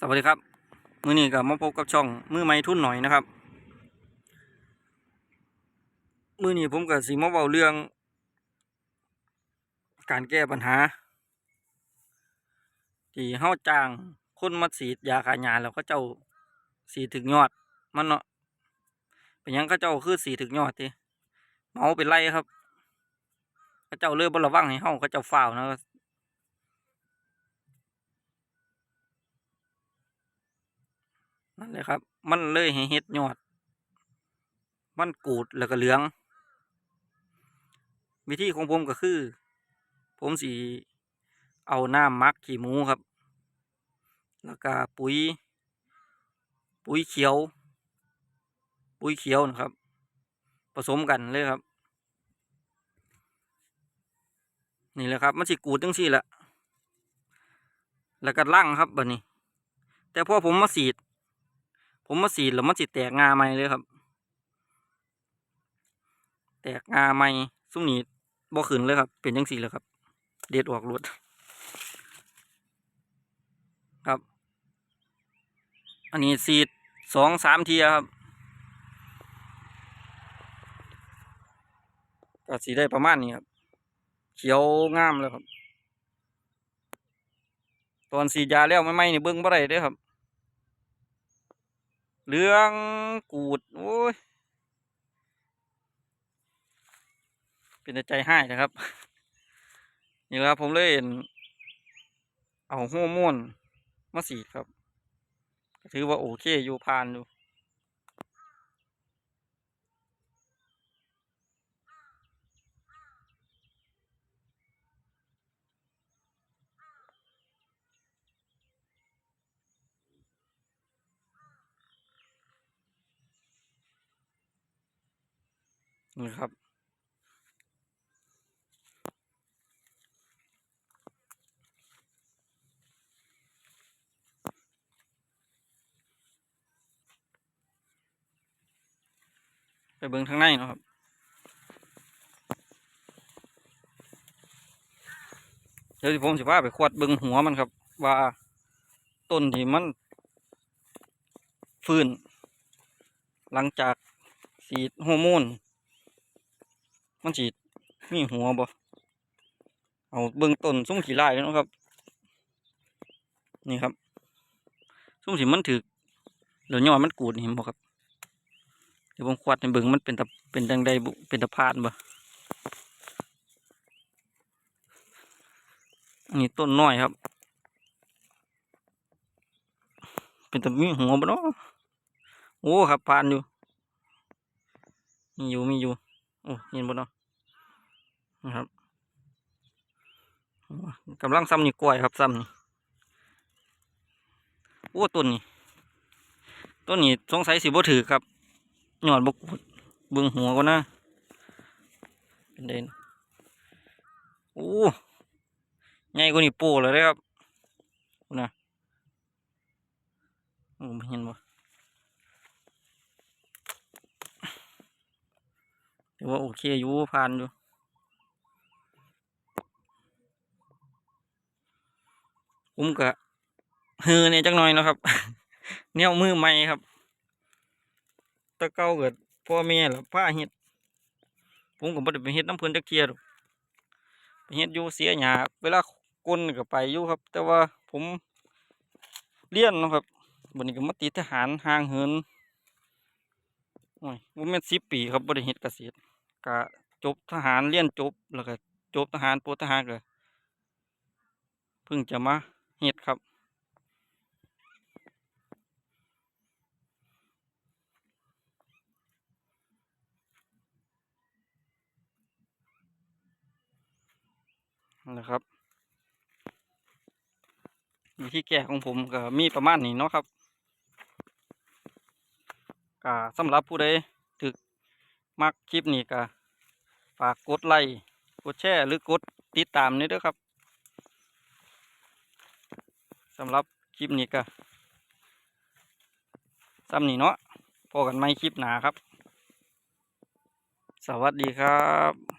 สวัสดีครับ มือนี้ก็มาพบกับช่อง มือไม้ทุ่นหน่อยนะครับ มือนี้ผมก็สิมาเว้าเรื่อง การแก้ปัญหา ที่เฮาจ้างคนมาฉีดยาฆ่าหญ้าแล้วเขาเจ้าสีถึงยอด มันเนาะเป็นยังเขาเจ้าคือสีถึงยอดติเมาเป็นไรครับเขาเจ้าเลยบ่ระวังให้เฮาเขาเจ้าฝ้าวนะ นั่นเลยครับ มันเลยให้เฮ็ดยอด มันกูดแล้วก็เหลือง วิธีของผมก็คือ ผมสีเอาน้ำมักขี้หมูครับ แล้วก็ปุ๋ย ปุ๋ยเขียว ปุ๋ยเขียวนะครับ ผสมกันเลยครับ นี่แหละครับ มันสิกูดจังซี่ละแล้วก็ล่างครับแบัดนี้ แต่พอผมมาสีด ผมมาสีดแล้วมันสิแตกงาใหม่เลยครับ แตกงาใหม่ซุ้มนี้บ่ขึ้นเลยครับ เป็นจังสีเลยครับ เด็ดออกรวดครับ อันนี้สีดสองสามเทียครับก็สีได้ประมาณนี้ครับ เขียวงามแล้วครับ ตอนสีดยาแล้วไม่ไม่นี่เบิ้งบ่ได้เด้ครับ เรื่องกูดโอ้ยเป็นใจให้นะครับ นี่และครับผมเลยเห็นเอาหัวม่วนมาสีครับ ถือว่าโอเคอยู่ผ่านอยู่ นี่ครับไปเบิ่งทางในนะครับเดี๋ยวผมสิพาไปขวดเบิ่งหัวมันครับ ว่าต้นที่มัน ฟื้น หลังจากฉีดฮอร์โมน มันฉีมีหัวบ่เอาเบิ่งต้นซุ้มขี่ไล่เนะครับ นี่ครับซุ้มสีมันถือเดี๋ยวยอดมันกูดนี่เห็นบ่ครับเดี๋ยวผมควัดในเบิ่งมันเป็นตะเป็นดังใดบุเป็นตะพานบ่อันนี้ต้นน้อยครับ เป็นตะมีหัวบ่เนาะโอ้ครับพานอยู่มีอยู่มีอยู่โอ้เห็นบ่เนาะ นะครับกำลังซ้ำนี่กล้วยครับซ้ำนี่โอ้ต้นนี้ต้นนี้สงสัยสิบ่ถือครับหยอดบกดบิ่งหัวก็นะเป็นเด่นโอ้ใหญ่กว่านี่โป้เลยครับนะโอ้ไม่เห็นบ่ถือว่าโอเคอยู่ผ่านอยู่ ผมก็เฮือเนี่ยจักหน่อยนะครับแนวมือใหม่ครับตะเก่าเกิดพ่อแม่ล่ะพาเฮ็ดผมก็บ่ได้ไปเฮ็ดน้ำเพิ่นจักเทียดอกไปเฮ็ดอยู่เสียหญ้าเวลาก้นก็ไปอยู่ครับ แต่ว่าผมเรียนนะครับบัดนี้ก็มาติดทหารห่างเหินโอ้ยบ่แม่น10ปีครับบ่ได้เฮ็ดเกษตรก็จบทหารเรียนจบแล้วก็จบทหารปลดทหารก็เพิ่งจะมา เฮ็ดครับ นะครับวิธีแก้ของผมก็มีประมาณนี้เนาะครับก็สำหรับผู้ใดถึกมักคลิปนี้ก็ฝากกดไลค์กดแชร์หรือกดติดตามนี่ด้อครับ สำหรับคลิปนี้ก็ซ้ำนี่เนาะพอกันไหมคลิปหนาครับ สวัสดีครับ